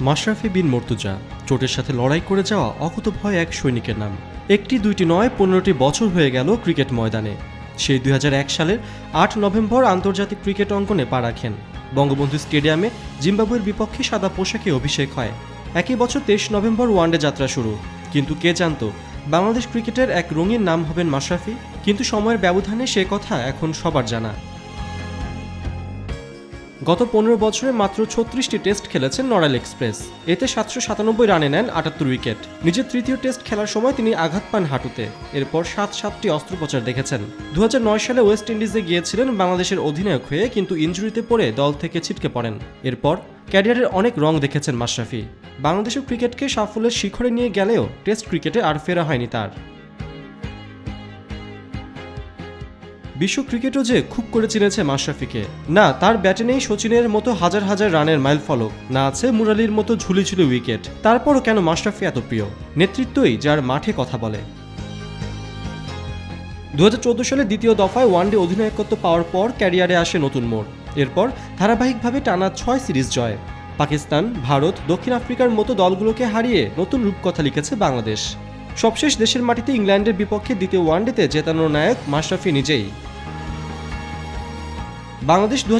মাশরাফি বিন মর্তুজা, চোটের সাথে লড়াই করে যাওয়া অকুতভয় এক সৈনিকের নাম। একটি, দুইটি নয়, পনেরোটি বছর হয়ে গেল ক্রিকেট ময়দানে। সেই দুই হাজার এক সালের আট নভেম্বর আন্তর্জাতিক ক্রিকেট অঙ্গনে পা রাখেন। বঙ্গবন্ধু স্টেডিয়ামে জিম্বাবুয়ের বিপক্ষে সাদা পোশাকে অভিষেক হয়। একই বছর তেইশ নভেম্বর ওয়ানডে যাত্রা শুরু। কিন্তু কে জানত, বাংলাদেশ ক্রিকেটের এক রঙিন নাম হবেন মাশরাফি, কিন্তু সময়ের ব্যবধানে সে কথা এখন সবার জানা। গত পনেরো বছরে মাত্র ছত্রিশটি টেস্ট খেলেছেন নড়াইল এক্সপ্রেস। এতে সাতশো সাতানব্বই রানে নেন আটাত্তর উইকেট। নিজের তৃতীয় টেস্ট খেলার সময় তিনি আঘাত পান হাঁটুতে। এরপর সাত সাতটি অস্ত্রোপচার দেখেছেন। দু হাজার নয় সালে ওয়েস্ট ইন্ডিজে গিয়েছিলেন বাংলাদেশের অধিনায়ক হয়ে, কিন্তু ইঞ্জুরিতে পড়ে দল থেকে ছিটকে পড়েন। এরপর ক্যারিয়ারের অনেক রং দেখেছেন মাশরাফি। বাংলাদেশের ক্রিকেটকে সাফল্যের শিখরে নিয়ে গেলেও টেস্ট ক্রিকেটে আর ফেরা হয়নি তার। বিশ্ব ক্রিকেটও যে খুব করে চিনেছে মাশরাফিকে না, তার ব্যাটে নেই সচিনের মতো হাজার হাজার রানের মাইল ফলক। না আছে মুরালির মতো ঝুলি ঝুলি উইকেট। তারপরও কেন মাশরাফি এত প্রিয়? নেতৃত্বই যার মাঠে কথা বলে। দু হাজার চৌদ্দ সালে দ্বিতীয় দফায় ওয়ানডে অধিনায়কত্ব পাওয়ার পর ক্যারিয়ারে আসে নতুন মোড়। এরপর ধারাবাহিকভাবে টানা ছয় সিরিজ জয়। পাকিস্তান, ভারত, দক্ষিণ আফ্রিকার মতো দলগুলোকে হারিয়ে নতুন রূপকথা লিখেছে বাংলাদেশ। সবশেষ দেশের মাটিতে ইংল্যান্ডের বিপক্ষে দ্বিতীয় ওয়ানডেতে জেতানোর নায়ক মাশরাফি নিজেই। বাংলাদেশ দু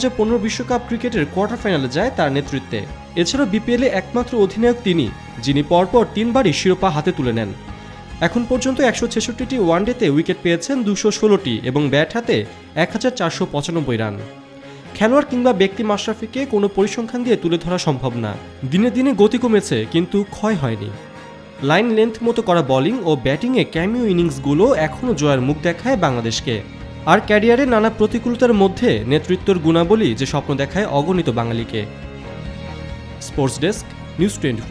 বিশ্বকাপ ক্রিকেটের কোয়ার্টার ফাইনালে যায় তার নেতৃত্বে। এছাড়াও বিপিএলে একমাত্র অধিনায়ক তিনি, যিনি পরপর তিনবারই শিরোপা হাতে তুলে নেন। এখন পর্যন্ত একশো ছেষট্টিটি ওয়ানডেতে উইকেট পেয়েছেন দুশো ষোলোটি এবং ব্যাট হাতে এক হাজার চারশো পঁচানব্বই রান। খেলোয়াড় কিংবা ব্যক্তি মাশরাফিকে কোনো পরিসংখ্যান দিয়ে তুলে ধরা সম্ভব না। দিনে দিনে গতি কমেছে, কিন্তু ক্ষয় হয়নি। লাইন লেন্থ মতো করা বোলিং ও ব্যাটিংয়ে ক্যামিও ইনিংসগুলো এখনও জয়ের মুখ দেখায় বাংলাদেশকে। আর ক্যারিয়ারে নানা প্রতিকূলতার মধ্যে নেতৃত্বর গুণাবলী যে স্বপ্ন দেখায় অগণিত বাঙালিকে। Sports desk, news twenty